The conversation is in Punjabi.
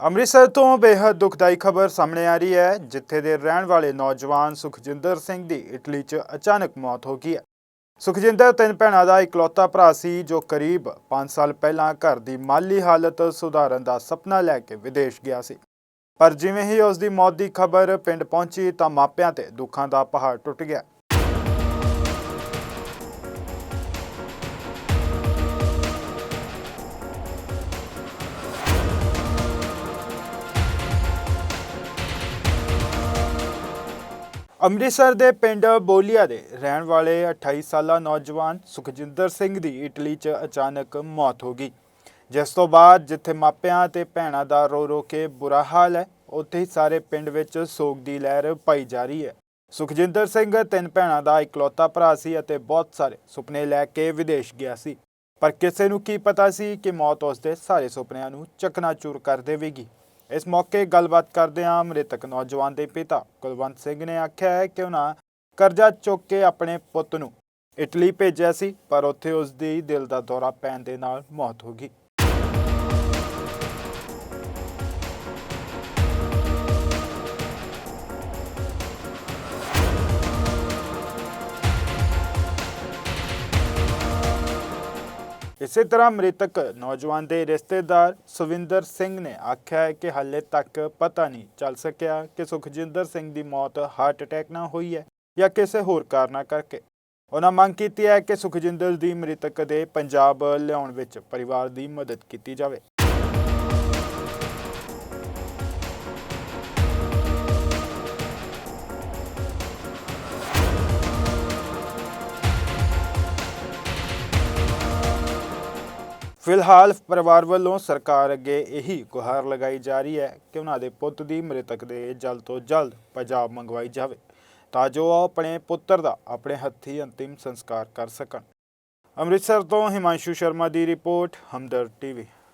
ਅੰਮ੍ਰਿਤਸਰ ਤੋਂ ਬੇहद ਦੁਖਦਾਈ ਖਬਰ ਸਾਹਮਣੇ ਆ ਰਹੀ ਹੈ, ਜਿੱਥੇ ਦੇ ਰਹਿਣ ਵਾਲੇ ਨੌਜਵਾਨ ਸੁਖਜਿੰਦਰ ਸਿੰਘ ਦੀ ਇਟਲੀ 'ਚ ਅਚਾਨਕ ਮੌਤ ਹੋ ਗਈ ਹੈ। ਸੁਖਜਿੰਦਰ ਤਿੰਨ ਭੈਣਾਂ ਦਾ ਇਕਲੌਤਾ ਭਰਾ ਸੀ, ਜੋ ਕਰੀਬ 5 ਸਾਲ ਪਹਿਲਾਂ ਘਰ ਦੀ ਮਾਲੀ ਹਾਲਤ ਸੁਧਾਰਨ ਦਾ ਸੁਪਨਾ ਲੈ ਕੇ ਵਿਦੇਸ਼ ਗਿਆ ਸੀ। ਪਰ ਜਿਵੇਂ ਹੀ ਉਸ ਦੀ ਮੌਤ ਦੀ ਖਬਰ ਪਿੰਡ ਪਹੁੰਚੀ, ਤਾਂ ਮਾਪਿਆਂ ਤੇ ਦੁੱਖਾਂ ਦਾ ਪਹਾੜ ਟੁੱਟ ਗਿਆ। ਅੰਮ੍ਰਿਤਸਰ ਦੇ ਪਿੰਡ ਬੋਲੀਆ ਦੇ ਰਹਿਣ ਵਾਲੇ 28 ਸਾਲਾ ਨੌਜਵਾਨ ਸੁਖਜਿੰਦਰ ਸਿੰਘ ਦੀ ਇਟਲੀ 'ਚ ਅਚਾਨਕ ਮੌਤ ਹੋ ਗਈ। ਜਿਸ ਤੋਂ ਬਾਅਦ ਜਿੱਥੇ ਮਾਪਿਆਂ ਤੇ ਭੈਣਾਂ ਦਾ ਰੋ ਰੋ ਕੇ ਬੁਰਾ ਹਾਲ ਹੈ, ਉੱਥੇ ਹੀ ਸਾਰੇ ਪਿੰਡ ਵਿੱਚ ਸੋਗ ਦੀ ਲਹਿਰ ਪਾਈ ਜਾ ਰਹੀ ਹੈ। ਸੁਖਜਿੰਦਰ ਸਿੰਘ ਤਿੰਨ ਭੈਣਾਂ ਦਾ ਇਕਲੌਤਾ ਭਰਾ ਸੀ ਅਤੇ ਬਹੁਤ ਸਾਰੇ ਸੁਪਨੇ ਲੈ ਕੇ ਵਿਦੇਸ਼ ਗਿਆ ਸੀ। ਪਰ ਕਿਸੇ ਨੂੰ ਕੀ ਪਤਾ ਸੀ ਕਿ ਮੌਤ ਉਸ ਦੇ ਸਾਰੇ ਸੁਪਨਿਆਂ ਨੂੰ ਚਕਨਾਚੂਰ ਕਰ ਦੇਵੇਗੀ। ਇਸ ਮੌਕੇ ਗੱਲਬਾਤ ਕਰਦੇ ਹਾਂ ਮ੍ਰਿਤਕ ਨੌਜਵਾਨ ਦੇ ਪਿਤਾ। ਕੁਲਵੰਤ ਸਿੰਘ ਨੇ ਆਖਿਆ ਹੈ ਕਿ ਉਹਨਾਂ ਕਰਜ਼ਾ ਚੁੱਕ ਕੇ ਆਪਣੇ ਪੁੱਤ ਨੂੰ ਇਟਲੀ ਭੇਜਿਆ ਸੀ, ਪਰ ਉੱਥੇ ਉਸ ਦੀ ਦਿਲ ਦਾ ਦੌਰਾ ਪੈਣ ਦੇ ਨਾਲ ਮੌਤ ਹੋ ਗਈ। ਇਸੇ ਤਰ੍ਹਾਂ ਮ੍ਰਿਤਕ ਨੌਜਵਾਨ ਦੇ ਰਿਸ਼ਤੇਦਾਰ ਸੁਵਿੰਦਰ ਸਿੰਘ ਨੇ ਆਖਿਆ ਹੈ ਕਿ ਹਾਲੇ ਤੱਕ ਪਤਾ ਨਹੀਂ ਚੱਲ ਸਕਿਆ ਕਿ ਸੁਖਜਿੰਦਰ ਸਿੰਘ ਦੀ ਮੌਤ ਹਾਰਟ ਅਟੈਕ ਨਾਲ ਹੋਈ ਹੈ ਜਾਂ ਕਿਸੇ ਹੋਰ ਕਾਰਨਾਂ ਕਰਕੇ। ਉਹਨਾਂ ਮੰਗ ਕੀਤੀ ਹੈ ਕਿ ਸੁਖਜਿੰਦਰ ਦੀ ਮ੍ਰਿਤਕ ਦੇ ਪੰਜਾਬ ਲਿਆਉਣ ਵਿੱਚ ਪਰਿਵਾਰ ਦੀ ਮਦਦ ਕੀਤੀ ਜਾਵੇ। ਫਿਲਹਾਲ ਪਰਿਵਾਰ ਵੱਲੋਂ ਸਰਕਾਰ ਅੱਗੇ ਇਹੀ ਗੁਹਾਰ ਲਗਾਈ ਜਾ ਰਹੀ ਹੈ ਕਿ ਉਹਨਾਂ ਦੇ ਪੁੱਤ ਦੀ ਮ੍ਰਿਤਕ ਦੇ ਜਲਦ ਤੋਂ ਜਲਦ ਪੰਜਾਬ ਮੰਗਵਾਈ ਜਾਵੇ ਤਾਂ ਜੋ ਉਹ ਆਪਣੇ ਪੁੱਤਰ ਦਾ ਆਪਣੇ ਹੱਥੀਂ ਅੰਤਿਮ ਸੰਸਕਾਰ ਕਰ ਸਕਣ। ਅੰਮ੍ਰਿਤਸਰ ਤੋਂ ਹਿਮਾਂਸ਼ੂ ਸ਼ਰਮਾ ਦੀ ਰਿਪੋਰਟ, ਹਮਦਰ ਟੀਵੀ।